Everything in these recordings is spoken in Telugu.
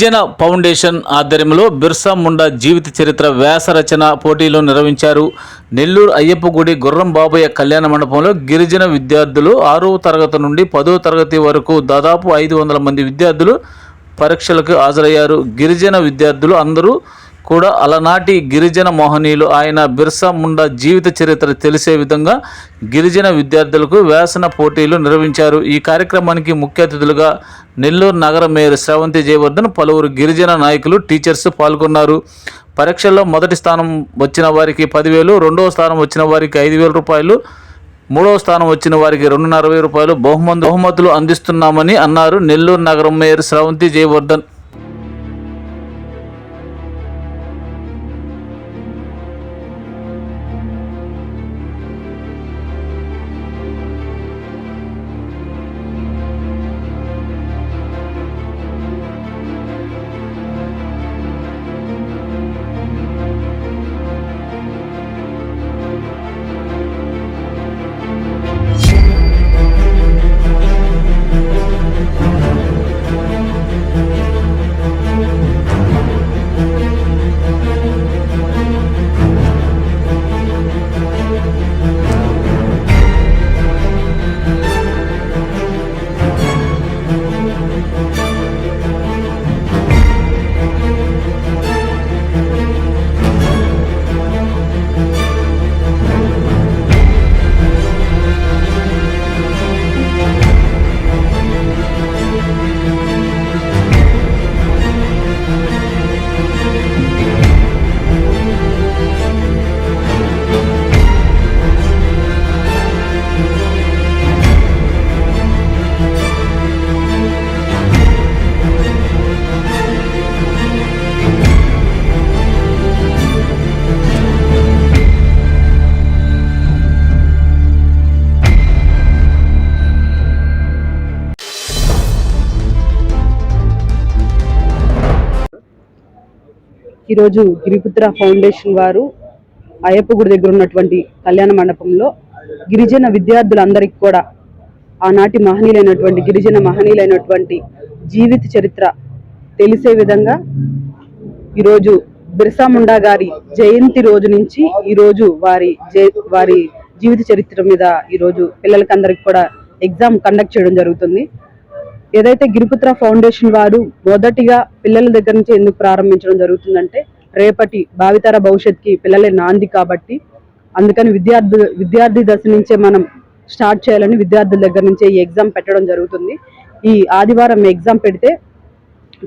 గిరిజన ఫౌండేషన్ ఆధ్వర్యంలో బిర్సా ముండా జీవిత చరిత్ర వ్యాస రచన పోటీలు నిర్వహించారు. నెల్లూరు అయ్యప్ప గుడి గుర్రం బాబయ్య కళ్యాణ మండపంలో గిరిజన విద్యార్థులు ఆరవ తరగతి నుండి పదో తరగతి వరకు దాదాపు ఐదు వందల మంది విద్యార్థులు పరీక్షలకు హాజరయ్యారు. గిరిజన విద్యార్థులు అందరూ కూడా అలనాటి గిరిజన మోహనీయులు ఆయన బిర్సా ముండా జీవిత చరిత్ర తెలిసే విధంగా గిరిజన విద్యార్థులకు వ్యాసన పోటీలు నిర్వహించారు. ఈ కార్యక్రమానికి ముఖ్య అతిథులుగా నెల్లూరు నగర మేయర్ శ్రవంతి జయవర్ధన్ పలువురు గిరిజన నాయకులు టీచర్స్ పాల్గొన్నారు. పరీక్షల్లో మొదటి స్థానం వచ్చిన వారికి పదివేలు రెండవ స్థానం వచ్చిన వారికి ఐదు వేల రూపాయలు మూడవ స్థానం వచ్చిన వారికి రెండున్నర వెయ్యి రూపాయలు బహుమతి బహుమతులు అందిస్తున్నామని అన్నారు నెల్లూరు నగరం మేయర్ శ్రవంతి జయవర్ధన్. ఈరోజు గిరిపుత్ర ఫౌండేషన్ వారు అయ్యప్ప గుడి దగ్గర ఉన్నటువంటి కళ్యాణ మండపంలో గిరిజన విద్యార్థులందరికీ కూడా ఆనాటి మహనీయులైనటువంటి గిరిజన మహనీయులైనటువంటి జీవిత చరిత్ర తెలిసే విధంగా ఈరోజు బిర్సా ముండా గారి జయంతి రోజు నుంచి ఈరోజు వారి వారి జీవిత చరిత్ర మీద ఈరోజు పిల్లలకందరికి కూడా ఎగ్జామ్ కండక్ట్ చేయడం జరుగుతుంది. ఏదైతే గిరిపుత్ర ఫౌండేషన్ వారు మొదటిగా పిల్లల దగ్గర నుంచి ఎందుకు ప్రారంభించడం జరుగుతుందంటే రేపటి భావితర భవిష్యత్కి పిల్లలే నాంది కాబట్టి అందుకని విద్యార్థి విద్యార్థి దశ నుంచే మనం స్టార్ట్ చేయాలని విద్యార్థుల దగ్గర నుంచే ఈ ఎగ్జామ్ పెట్టడం జరుగుతుంది. ఈ ఆదివారం ఎగ్జామ్ పెడితే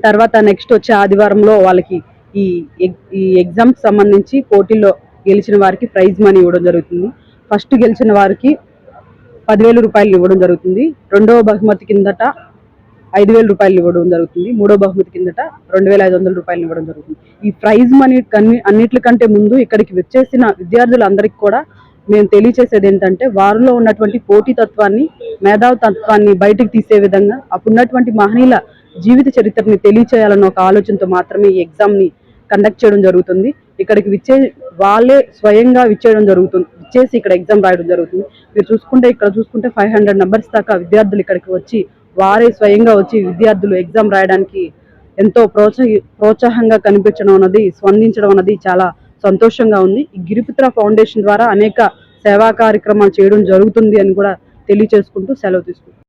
తర్వాత నెక్స్ట్ వచ్చే ఆదివారంలో వాళ్ళకి ఈ ఈ ఎగ్జామ్కి సంబంధించి పోటీల్లో గెలిచిన వారికి ప్రైజ్ మనీ ఇవ్వడం జరుగుతుంది. ఫస్ట్ గెలిచిన వారికి పదివేల రూపాయలు ఇవ్వడం జరుగుతుంది. రెండవ బహుమతి కిందట ఐదు వేల రూపాయలు ఇవ్వడం జరుగుతుంది. మూడో బహుమతి కిందట రెండు వేల ఐదు వందల రూపాయలు ఇవ్వడం జరుగుతుంది. ఈ ప్రైజ్ మనీ కన్ని అన్నిటికంటే ముందు ఇక్కడికి వచ్చేసిన విద్యార్థులందరికీ కూడా మేము తెలియచేసేది ఏంటంటే వారిలో ఉన్నటువంటి పోటీతత్వాన్ని మేధావి తత్వాన్ని బయటకు తీసే విధంగా అప్పుడున్నటువంటి మహనీయుల జీవిత చరిత్రని తెలియచేయాలన్న ఒక ఆలోచనతో మాత్రమే ఈ ఎగ్జామ్ని కండక్ట్ చేయడం జరుగుతుంది. ఇక్కడికి విచ్చే వాళ్ళే స్వయంగా విచ్చేయడం జరుగుతుంది. విచ్చేసి ఇక్కడ ఎగ్జామ్ రాయడం జరుగుతుంది. మీరు చూసుకుంటే ఇక్కడ చూసుకుంటే ఫైవ్ హండ్రెడ్ నెంబర్స్ దాకా విద్యార్థులు ఇక్కడికి వచ్చి వారే స్వయంగా వచ్చి విద్యార్థులు ఎగ్జామ్ రాయడానికి ఎంతో ప్రోత్సాహ ప్రోత్సాహంగా కనిపించడం అన్నది స్పందించడం అన్నది చాలా సంతోషంగా ఉంది. ఈ గిరిపుత్ర ఫౌండేషన్ ద్వారా అనేక సేవా కార్యక్రమాలు చేయడం జరుగుతుంది అని కూడా తెలియచేసుకుంటూ సెలవు తీసుకుంటాం